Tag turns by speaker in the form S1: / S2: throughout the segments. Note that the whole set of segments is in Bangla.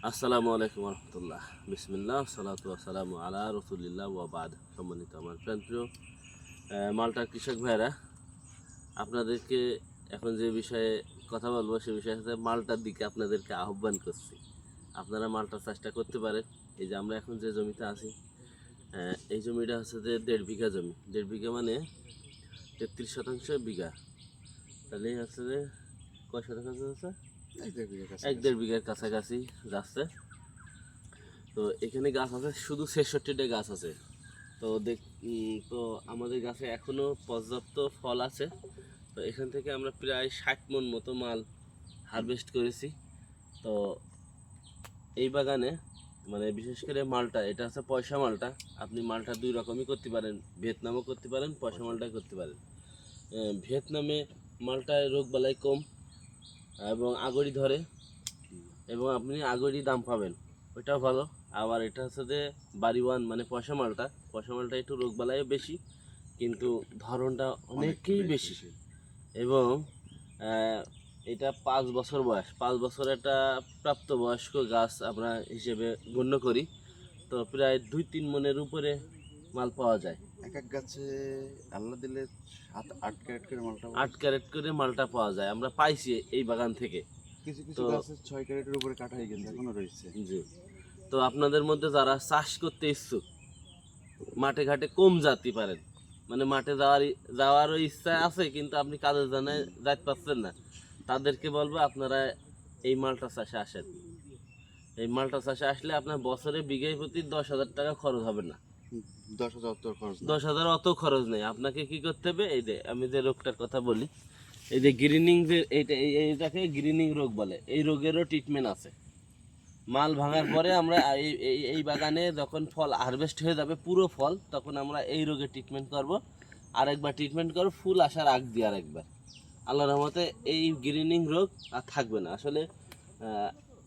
S1: আসসালামু আলাইকুম রহমতুল্লাহ বিসমিল্লাহ সালাতু আলা রসুলিল্লাহ ওয়াবাদ সম্মানিত আমার প্রাণপ্রিয় আহ, মালটার কৃষক ভাইরা আপনাদেরকে এখন যে বিষয়ে কথা বলব সে বিষয়ে হচ্ছে মালটার দিকে আপনাদেরকে আহ্বান করছি। আপনারা মালটার চাষটা করতে পারেন। এই যে আমরা এখন যে জমিতে আছি এই জমিটা হচ্ছে যে দেড় বিঘা জমি। দেড় বিঘা মানে তেত্রিশ শতাংশ বিঘা। তাহলে হচ্ছে যে কয় শতাংশ আছে এক দেড় বিঘার কাছাকাছি যাচ্ছে। তো এখানে গাছ আছে, শুধু ছেষট্টিটা গাছ আছে। তো দেখ তো আমাদের গাছে এখনও পর্যাপ্ত ফল আছে। তো এখান থেকে আমরা প্রায় ষাট মন মতো মাল হারভেস্ট করেছি। তো এই বাগানে মানে বিশেষ করে মালটা, এটা হচ্ছে পয়সা মালটা। আপনি মালটা দুই রকমই করতে পারেন। ভিয়েতনামও করতে পারেন, পয়সা মালটাই করতে পারেন। ভিয়েতনামে মালটায় রোগ বালাই কম। এবং আগড়ি ধরে। এবং আপনি আগড়ি দাম পাবেন। ওইটাও ভালো। আবার এটা হচ্ছে যে বাড়ি ওয়ান মানে পয়সা মালটা। পয়সা মালটা একটু রোগ বালাইও বেশি কিন্তু ধরনটা অনেকই বেশি। এবং এটা পাঁচ বছর বয়স। পাঁচ বছর একটা প্রাপ্তবয়স্ক গাছ আমরা হিসেবে গণ্য করি। তো প্রায় দুই তিন মনের উপরে মাল পাওয়া যায়।
S2: এক এক গাছে আল্লাহ দিলে সাত আট ক্যারেট করে মালটা
S1: আট ক্যারেট করে মালটা পাওয়া যায়। আমরা পাইছি এই বাগান থেকে।
S2: কিছু কিছু গাছে ছয় ক্যারেটের উপরে কাটা হয়ে গেছে এখনও রয়েছে।
S1: জি। তো আপনাদের মধ্যে যারা চাষ করতে ইচ্ছুক মাঠে ঘাটে কম যাতে পারেন। মানে মাঠে যাওয়ার যাওয়ারও ইচ্ছা আছে কিন্তু আপনি কাজের জন্য যাইতে পারছেন না। তাদেরকে বলব আপনারা এই মালটা চাষে আসেন। এই মালটা চাষে আসলে আপনার বছরে বিঘায় প্রতি দশ হাজার টাকা খরচ হবে না।
S2: দশ হাজার
S1: অত খরচ নেই। আপনাকে কি করতে হবে? এই যে, আমি যে রোগটার কথা বলি, এই যে গ্রিনিং যে, এইটা, এই- এইটাকে গ্রিনিং রোগ বলে। এই রোগেরও ট্রিটমেন্ট আছে। মাল ভাঙার পরে আমরা এই, এই- এই বাগানে যখন ফল হারভেস্ট হয়ে যাবে, পুরো ফল, তখন আমরা এই রোগের ট্রিটমেন্ট করব। আরেকবার ট্রিটমেন্ট করব, ফুল আসার আগ দিয়ে আরেকবার। আল্লাহ রহমতে এই গ্রিনিং রোগ আর থাকবে না। আসলে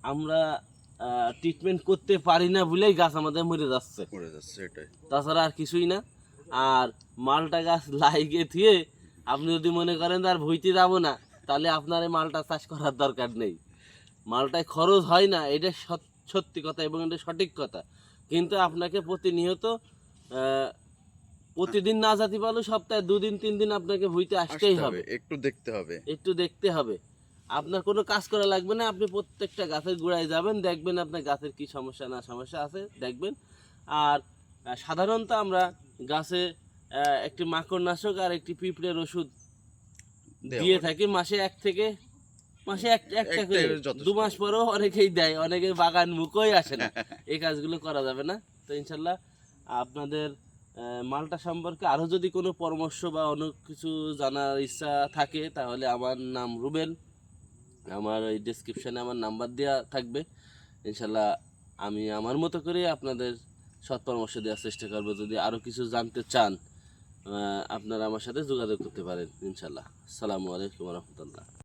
S1: আমরা ট্রিটমেন্ট করতে পারি না বলেই গাছ আমাদের মরে যাচ্ছে।
S2: পড়ে যাচ্ছে এটাই
S1: তাছাড়া আর কিছুই না। আর মালটা গাছ লাইগে থুয়ে আপনি যদি মনে করেন আর ভুইতে যাব না তাহলে আপনার এই মালটা চাষ করার দরকার নেই। মালটায় খরচ হয় না এটা সত্যি কথা এবং এটা সঠিক কথা। কিন্তু আপনাকে প্রতিনিয়ত আহ, প্রতিদিন না যাতে পারলেও সপ্তাহে দুদিন তিন দিন আপনাকে ভুইতে আসতেই হবে
S2: একটু দেখতে হবে।
S1: একটু দেখতে হবে। আপনার কোনো কাজ করা লাগবে না আপনি প্রত্যেকটা গাছের গোড়ায় যাবেন দেখবেন আপনার গাছের কি সমস্যা না সমস্যা আছে দেখবেন। আর সাধারণত আমরা গাছে একটি মাকড়নাশক আর একটি পিঁপড়ের ওষুধ দিয়ে থাকি মাসে এক থেকে মাসে একটা করে। দু মাস পরেও অনেকেই দেয় অনেকে বাগান মুখই আসে না। এই কাজগুলো করা যাবে না। তো ইনশাল্লাহ আপনাদের মালটা সম্পর্কে আরও যদি কোনো পরামর্শ বা অন্য কিছু জানার ইচ্ছা থাকে তাহলে আমার নাম রুবেল। আমার এই ডিসক্রিপশানে আমার নাম্বার দেওয়া থাকবে। ইনশাল্লাহ আমি আমার মতো করে আপনাদের সৎ পরামর্শ দেওয়ার চেষ্টা করব। যদি আরও কিছু জানতে চান আপনারা আমার সাথে যোগাযোগ করতে পারেন ইনশাল্লাহ আসসালামু আলাইকুম রহমতুল্লাহ।